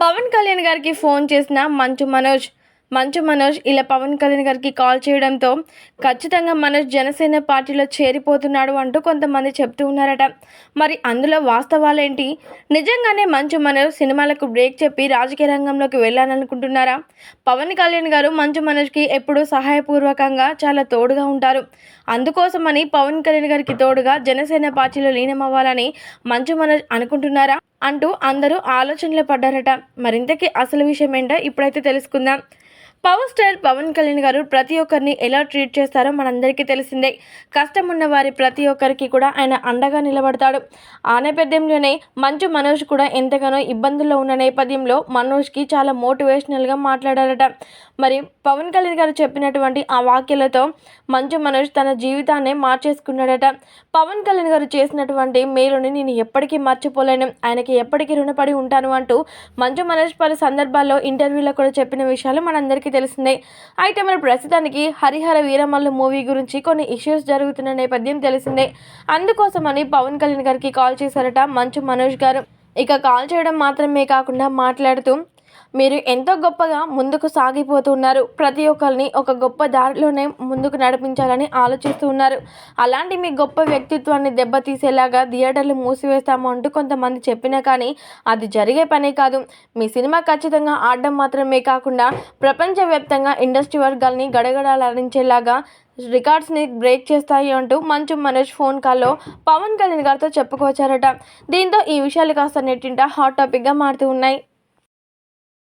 పవన్ కళ్యాణ్ గారికి ఫోన్ చేసిన మంచు మనోజ్ మంచు మనోజ్ ఇలా పవన్ కళ్యాణ్ గారికి కాల్ చేయడంతో ఖచ్చితంగా మనోజ్ జనసేన పార్టీలో చేరిపోతున్నాడు అంటూ కొంతమంది చెప్తూ ఉన్నారట. మరి అందులో వాస్తవాలేంటి? నిజంగానే మంచు మనోజ్ సినిమాలకు బ్రేక్ చెప్పి రాజకీయ రంగంలోకి వెళ్ళాలనుకుంటున్నారా? పవన్ కళ్యాణ్ గారు మంచు మనోజ్కి ఎప్పుడూ సహాయపూర్వకంగా చాలా తోడుగా ఉంటారు. అందుకోసమని పవన్ కళ్యాణ్ గారికి తోడుగా జనసేన పార్టీలో లీనమవ్వాలని మంచు మనోజ్ అనుకుంటున్నారా? అంటూ అందరూ ఆలోచనలో పడ్డారట. మరింతకీ అసలు విషయం ఏంటో ఇప్పుడైతే తెలుసుకుందాం. పవర్ స్టార్ పవన్ కళ్యాణ్ గారు ప్రతి ఒక్కరిని ఎలా ట్రీట్ చేస్తారో మనందరికీ తెలిసిందే. కష్టం ఉన్న వారి ప్రతి ఒక్కరికి కూడా ఆయన అండగా నిలబడతాడు. ఆ నేపథ్యంలోనే మంచు మనోజ్ కూడా ఎంతగానో ఇబ్బందుల్లో ఉన్న నేపథ్యంలో మనోజ్కి చాలా మోటివేషనల్గా మాట్లాడారట. మరి పవన్ కళ్యాణ్ గారు చెప్పినటువంటి ఆ వాక్యాలతో మంచు మనోజ్ తన జీవితాన్ని మార్చేసుకున్నాడట. పవన్ కళ్యాణ్ గారు చేసినటువంటి మేలుని నేను ఎప్పటికీ మర్చిపోలేను. ఆయనకి ఎప్పటికీ రుణపడి ఉంటాను అంటూ మంచు మనోజ్ పలు సందర్భాల్లో ఇంటర్వ్యూలో కూడా చెప్పిన విషయాలు మనందరికీ తెలిసిందే. అయితే మరి ప్రస్తుతానికి హరిహర వీరమల్లు మూవీ గురించి కొన్ని ఇష్యూస్ జరుగుతున్న నేపథ్యం తెలిసిందే. అందుకోసమని పవన్ కళ్యాణ్ గారికి కాల్ చేశారట మంచు మనోజ్ గారు. ఇక కాల్ చేయడం మాత్రమే కాకుండా మాట్లాడుతూ మీరు ఎంతో గొప్పగా ముందుకు సాగిపోతున్నారు. ప్రతి ఒక్కరిని ఒక గొప్ప దారిలోనే ముందుకు నడిపించాలని ఆలోచిస్తూ ఉన్నారు. అలాంటి మీ గొప్ప వ్యక్తిత్వాన్ని దెబ్బతీసేలాగా థియేటర్లు మూసివేస్తాము అంటూ కొంతమంది చెప్పినా కానీ అది జరిగే పనే కాదు. మీ సినిమా ఖచ్చితంగా ఆడడం మాత్రమే కాకుండా ప్రపంచవ్యాప్తంగా ఇండస్ట్రీ వర్గాల్ని గడగడాలరించేలాగా రికార్డ్స్ని బ్రేక్ చేస్తాయి అంటూ మంచు మనోజ్ ఫోన్ కాల్లో పవన్ కళ్యాణ్ గారితో చెప్పుకొచ్చారట. దీంతో ఈ విషయాలు కాస్త నెట్టింట హాట్ టాపిక్గా మారుతూ ఉన్నాయి.